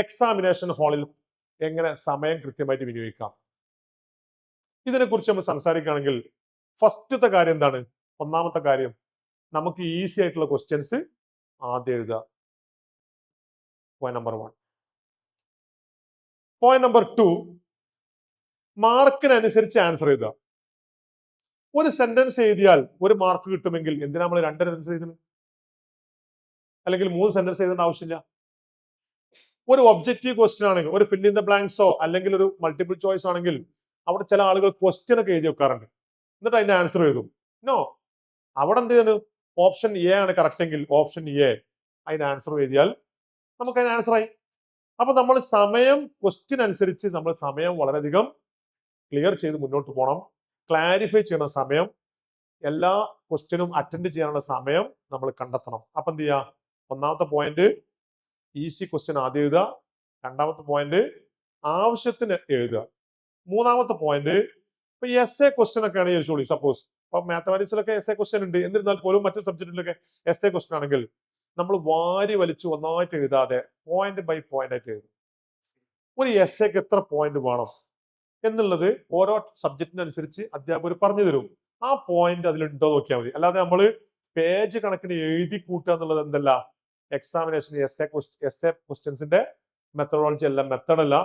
Examination ഹാളിൽ എങ്ങനെ സമയം കൃത്യമായിട്ട് വിനിയോഗിക്കാം? ഇതിനെക്കുറിച്ച് നമ്മൾ സംസാരിക്കുകയാണെങ്കിൽ ഫസ്റ്റത്തെ കാര്യം എന്താണ്? ഒന്നാമത്തെ കാര്യം നമുക്ക് ഈസി ആയിട്ടുള്ള ക്വസ്റ്റ്യൻസ് ആദ്യം എഴുതുക. Point number one point number two മാർക്കിനനുസരിച്ച് answer ചെയ്യുക ഒരു സെന്റൻസ് എഴുതിയാൽ ഒരു മാർക്ക് കിട്ടുമെങ്കിൽ എന്തിനാ നമ്മൾ രണ്ടര സെന്റൻസ് എഴുതുന്നത് അല്ലെങ്കിൽ മൂന്ന് സെന്റൻസ് എഴുതേണ്ട ആവശ്യമില്ല? ഒരു ഒബ്ജക്റ്റീവ് ക്വസ്റ്റ്യൻ ആണെങ്കിൽ ഒരു ഫിൽ ഇൻ ദ ബ്ലാങ്ക്സോ അല്ലെങ്കിൽ ഒരു മൾട്ടിപ്പിൾ ചോയ്സ് ആണെങ്കിൽ അവിടെ ചില ആളുകൾ ക്വസ്റ്റ്യൻ ഒക്കെ എഴുതി വെക്കാറുണ്ട്. എന്നിട്ട് അതിന്റെ ആൻസർ എഴുതും. നോ അവിടെ എന്ത് ചെയ്യുന്നു ഓപ്ഷൻ എ ആണ് കറക്റ്റ് എങ്കിൽ ഓപ്ഷൻ എ അതിന്റെ ആൻസർ എഴുതിയാൽ നമുക്ക് അതിന് ആൻസർ ആയി. അപ്പൊ നമ്മൾ സമയം ക്വസ്റ്റ്യൻ അനുസരിച്ച് നമ്മൾ സമയം വളരെയധികം ക്ലിയർ ചെയ്ത് മുന്നോട്ട് പോകണം ക്ലാരിഫൈ ചെയ്യണ സമയം. എല്ലാ ക്വസ്റ്റ്യനും അറ്റൻഡ് ചെയ്യാനുള്ള സമയം നമ്മൾ കണ്ടെത്തണം. അപ്പൊ എന്ത് ചെയ്യുക? ഒന്നാമത്തെ പോയിന്റ് ഈസി ക്വസ്റ്റ്യൻ ആദ്യം എഴുതുക. രണ്ടാമത്തെ പോയിന്റ് ആവശ്യത്തിന് എഴുതുക. മൂന്നാമത്തെ പോയിന്റ് ഇപ്പൊ എസ് എ ക്വസ്റ്റ്യൻ ഒക്കെ ആണെങ്കിൽ ചോളി സപ്പോസ് ഇപ്പൊ മാത്തമാറ്റിക്സിലൊക്കെ എസ് എ ക്വസ്റ്റ്യൻ ഉണ്ട്. എന്നിരുന്നാൽ പോലും മറ്റു സബ്ജക്റ്റിലൊക്കെ എസ് എ ക്വസ്റ്റ്യൻ ആണെങ്കിൽ നമ്മൾ വാരി വലിച്ചു ഒന്നായിട്ട് എഴുതാതെ പോയിന്റ് ബൈ പോയിന്റ് ആയിട്ട് എഴുതും ഒരു എസ് എക്ക് എത്ര പോയിന്റ് വേണം? എന്നുള്ളത് ഓരോ സബ്ജക്റ്റിനനുസരിച്ച് അധ്യാപകർ പറഞ്ഞു തരും. ആ പോയിന്റ് അതിലുണ്ടോ നോക്കിയാൽ മതി. അല്ലാതെ നമ്മൾ പേജ് കണക്കിന് എഴുതി കൂട്ടുക എന്നുള്ളത് എന്തല്ല? Examination S A S A ക്വസ്റ്റ്യൻസിന്റെ methodology അല്ല മെത്തഡ് അല്ല.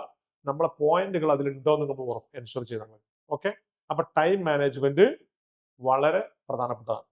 നമ്മളെ പോയിന്റുകൾ അതിലുണ്ടോ എന്ന് നമ്മൾ എൻഷുർ ചെയ്താൽ മതി. ഓക്കെ അപ്പൊ ടൈം മാനേജ്മെന്റ് വളരെ പ്രധാനപ്പെട്ടതാണ്.